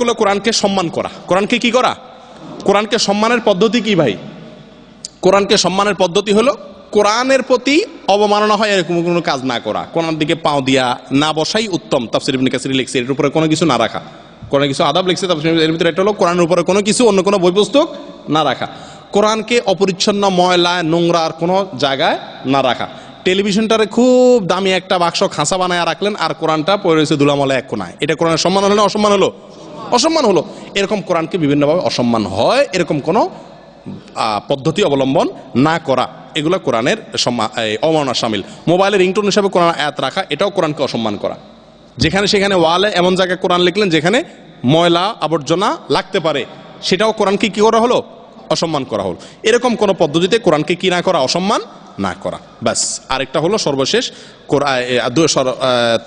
হলো কোরআনকে সম্মান করা। কোরআনকে কি করা? কোরআনকে সম্মানের পদ্ধতি কি ভাই? কোরআনকে সম্মানের পদ্ধতি হলো, কোরআনের প্রতি অবমাননা হয় এরকম কোনো কাজ না করা। কোরআন দিকে পাও দিয়া না বসাই উত্তম। তাফসির ইবনে কাসির লিখছে, এর উপরে কোনো কিছু না রাখা। কোরআন কিছু আদাব লিখছে, তাফসির এর ভিতরে একটা হলো, কোরআনের উপরে কোনো কিছু, অন্য কোনো বই পুস্তক না রাখা। কোরআনকে অপরিচ্ছন্ন, ময়লা, নোংরা আর কোনো জায়গায় না রাখা। টেলিভিশনটারে খুব দামি একটা বাক্স খাঁচা বানায় রাখলেন, আর কোরআনটা পড়ে রয়েছে দুলামলে এক কোনায় এটা কোরআনের সম্মান হলো না অসম্মান হলো? অসম্মান হলো। এরকম কোরআনকে বিভিন্নভাবে অসম্মান হয় এরকম কোনো পদ্ধতি অবলম্বন না করা। এগুলো কোরআনের এই, সামিল। মোবাইলের রিংটোন হিসাবে কোরআন আয়াত রাখা এটাও কোরআনকে অসম্মান করা। যেখানে সেখানে ওয়ালে এমন জায়গায় কোরআন লিখলেন যেখানে ময়লা আবর্জনা লাগতে পারে। সেটাও কোরআনকে কী করা হলো? অসম্মান করা হলো। এরকম কোন পদ্ধতিতে কোরআনকে কি না করা অসম্মান না করা। ব্যাস আরেকটা হলো সর্বশেষ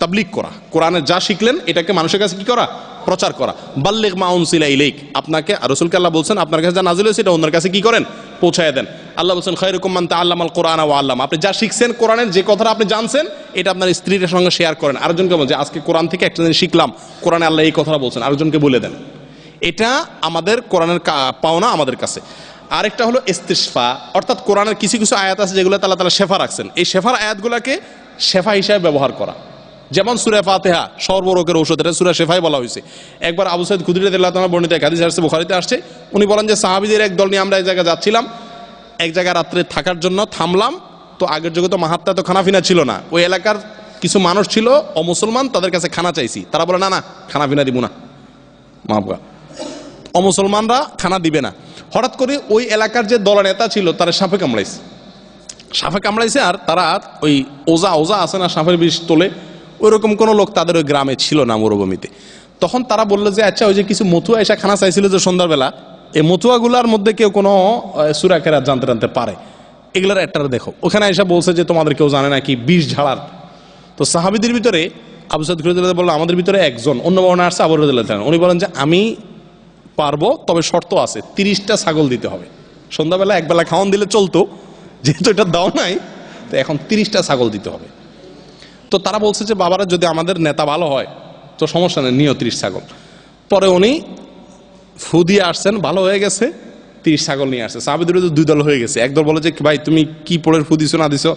তাবলিগ করা। কোরআনে যা শিখলেন এটাকে মানুষের কাছে কি করা? প্রচার করা। বাল্লিক মাউনসিলা ইলেক আপনাকে, রসুলকে আল্লাহ বলছেন, আপনার কাছে যা নাজিল হয়েছে এটা অন্যের কাছে কি করেন? পৌঁছায় দেন। আল্লাহ বলছেন খৈরকুম মান তাআল্লাম আল কোরআন ও আল্লাহ আপনি যা শিখছেন কোরআনের, যে কথাটা আপনি জানছেন, এটা আপনার স্ত্রীর সঙ্গে শেয়ার করেন। আরেকজনকে বলছে আজকে কোরআন থেকে একটা জিনিস শিখলাম। কোরআনে আল্লাহ এই কথাটা বলছেন। আরেকজনকে বলে দেন। এটা আমাদের কোরআনের পাওনা আমাদের কাছে। আরেকটা হলো ইস্তিসফা অর্থাৎ কোরআনের কিছু কিছু আয়াত আছে যেগুলো তালা তালা শেফা রাখছেন। এই শেফার আয়াতগুলোকে শেফা হিসাবে ব্যবহার করা। যেমন সুরে ফাতেহা, সর্বরোগের ঔষধ, এটা সুরা শেফাই বলা হয়েছে। একবার আবু সাইদ খুদরি তোমার বর্ণিত হাদিস আসছে, বুখারিতে আসছে। উনি বলেন যে, সাহাবিদের এক দল নিয়ে আমরা এক জায়গায় যাচ্ছিলাম। এক জায়গায় রাত্রে থাকার জন্য থামলাম। তো আগের যুগে তো মাহাত্মা তো খানাফিনা ছিল না। ওই এলাকার কিছু মানুষ ছিল, অমুসলমান, তাদের কাছে খানা চাইছি। তারা বলে, না না, খানাফিনা দিব না। মাহবুবা অমুসলমানরা খানা দিবে না। হঠাৎ করে ওই এলাকার যে দল নেতা ছিল, তারা সাপে কামড়াইছে। সাপে কামড়াইছে আর তারা ওই ওজা ওজা আছে না, সাপের বিষ তোলে। ওইরকম কোনো লোক তাদের ওই গ্রামে ছিল না মরুভূমিতে। তখন তারা বলল যে আচ্ছা ওই যে কিছু মথুয়া এসে খানা চাইছিল যে সন্ধ্যাবেলা, এই মথুয়াগুলার মধ্যে কেউ কোনো সুরাকেরা জানতে জানতে পারে। এগুলার একটা দেখো। ওখানে এসে বলছে যে, তোমাদের কেউ জানে নাকি বিষ ঝাড়ার? তো সাহাবিদের ভিতরে আবু সাদ বলল, আমাদের ভিতরে একজন, অন্য বর্ণা আসছে আবু রদুল্লাহ উনি বলেন যে, আমি পারব, তবে শর্ত আছে, তিরিশটা ছাগল দিতে হবে। সন্ধ্যাবেলা একবেলা খাওয়ান দিলে চলতো, যেহেতু এটা দাও নাই, তো এখন তিরিশটা ছাগল দিতে হবে। তো তারা বলছে যে, বাবারা, যদি আমাদের নেতা ভালো হয়, তো সমস্যা নেই, নিও তিরিশ ছাগল। পরে উনি ফু দিয়ে আসছেন, ভালো হয়ে গেছে, তিরিশ ছাগল নিয়ে আসছে। সাহাবিদের দুই দল হয়ে গেছে। একদল বলে যে, ভাই, তুমি কি পড়ে ফু দিছো, না দিছো,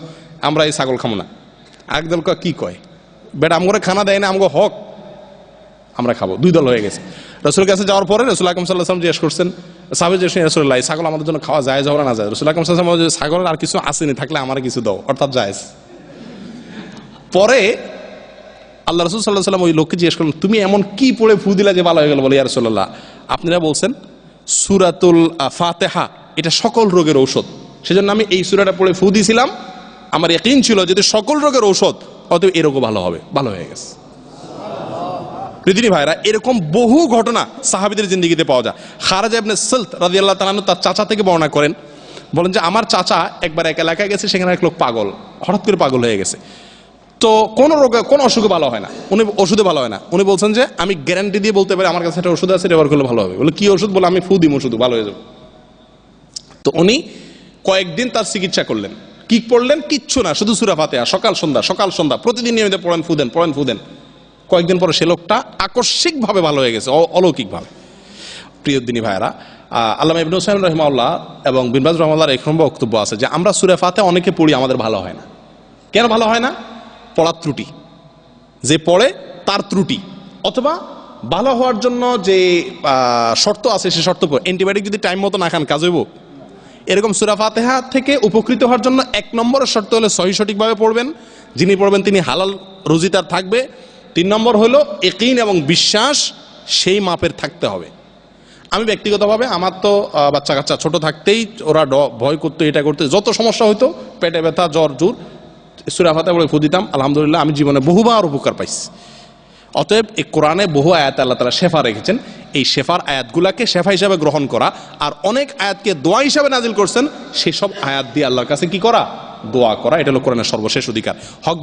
আমরা এই ছাগল খাব না। একদল কি কয়? বেটা, আমগরে খানা দেয় না, আমগো হক, আমরা খাব। দুই দল হয়ে গেছে। রসুল কাছে যাওয়ার পরে রসুল আকরম সাল্লাহ সাল্লাম জিজ্ঞেস করছেন, সাহাবি জিজ্ঞেস রসুল্লাহ ছাগল আমাদের জন্য খাওয়া যায় যাবে না যায় রসুল আকরম সাল্লাম ছাগলের আর কিছু আসেনি থাকলে আমার কিছু দাও। অর্থাৎ জায়েজ। পরে আল্লাহ রসুল সাল্লাহ সাল্লাম ওই লোককে জিজ্ঞেস করলেন, তুমি এমন কি পড়ে ফু দিলা যে ভালো হয়ে গেল? বলে, ইয়া রসুল্লাহ আপনারা বলছেন সুরাতুল ফাতেহা, এটা সকল রোগের ঔষধ। সেজন্য আমি এই সুরাটা পড়ে ফু দিয়েছিলাম আমার একদিন ছিল যদি সকল রোগের ঔষধ, অতএব এরকম ভালো হবে, ভালো হয়ে গেছে। পৃথিবী ভাইরা, এরকম বহু ঘটনা সাহাবিদের জিন্দিগিতে পাওয়া যায়। খারাজ ইবনে সলত রাদিয়াল্লাহু তাআলা তার চাচা থেকে বর্ণনা করেন। বলেন যে, আমার চাচা একবার এক এলাকায় গেছে, সেখানে এক লোক পাগল, হঠাৎ করে পাগল হয়ে গেছে। তো কোনো রোগে, কোনো অসুখে ভালো হয় না। উনি ওষুধে ভালো হয় না। উনি বলছেন যে, আমি গ্যারান্টি দিয়ে বলতে পারি, আমার কাছে একটা ওষুধ আছে ব্যবহার করলে ভালো হবে। বলে, কি ওষুধ? বলে, আমি ফু দিম ওষুধ, ভালো হয়ে যাবে। তো উনি কয়েকদিন তার চিকিৎসা করলেন। কি পড়লেন কিচ্ছু না, শুধু সুরা ফাতেহা, সকাল, সন্ধ্যা সকাল, সন্ধ্যা। প্রতিদিন নিয়মিত পড়েন ফুদেন পড়েন ফুদেন কয়েকদিন পরে সে লোকটা আকস্মিকভাবে ভালো হয়ে গেছে অলৌকিকভাবে। প্রিয় দিনী ভাইরা আল্লাহ ইবনু সাইম রহমাউল্লাহ এবং বিনবাজ রহমাল্লাহর এরকম বক্তব্য আছে যে, আমরা সুরে ফাতে অনেকে পড়ি, আমাদের ভালো হয় না। কেন ভালো হয় না? পড়ার ত্রুটি। যে পড়ে তার ত্রুটি। অথবা ভালো হওয়ার জন্য যে শর্ত আছে সে শর্ত অ্যান্টিবায়োটিক যদি টাইম মতো না খান, কাজ হইব। এরকম সুরা ফাতেহা থেকে উপকৃত হওয়ার জন্য এক নম্বরের শর্ত হলে সহি সঠিকভাবে পড়বেন। যিনি পড়বেন তিনি হালাল রুজি তার থাকবে। তিন নম্বর হলো একিন এবং বিশ্বাস, সেই মাপের থাকতে হবে। আমি ব্যক্তিগতভাবে, আমার তো বাচ্চা কাচ্চা ছোট থাকতেই ওরা ভয় করতো, এটা করতে। যত সমস্যা হতো পেটে ব্যথা, জ্বর, জুর সুরাফাতে বলে ফু দিতাম, আলহামদুলিল্লাহ আমি জীবনে বহুবার উপকার পাইছি। অতএব এই কোরআনে বহু আয়াত আল্লাহ তালা শেফা রেখেছেন। এই শেফার আয়াতগুলাকে শেফা হিসাবে গ্রহণ করা আর অনেক আয়াতকে দোয়া হিসাবে নাজিল করছেন, সেসব আয়াত দিয়ে আল্লাহর কাছে কি করা? দোয়া করা, এটা হলো কোরআনের সর্বশেষ অধিকার। হক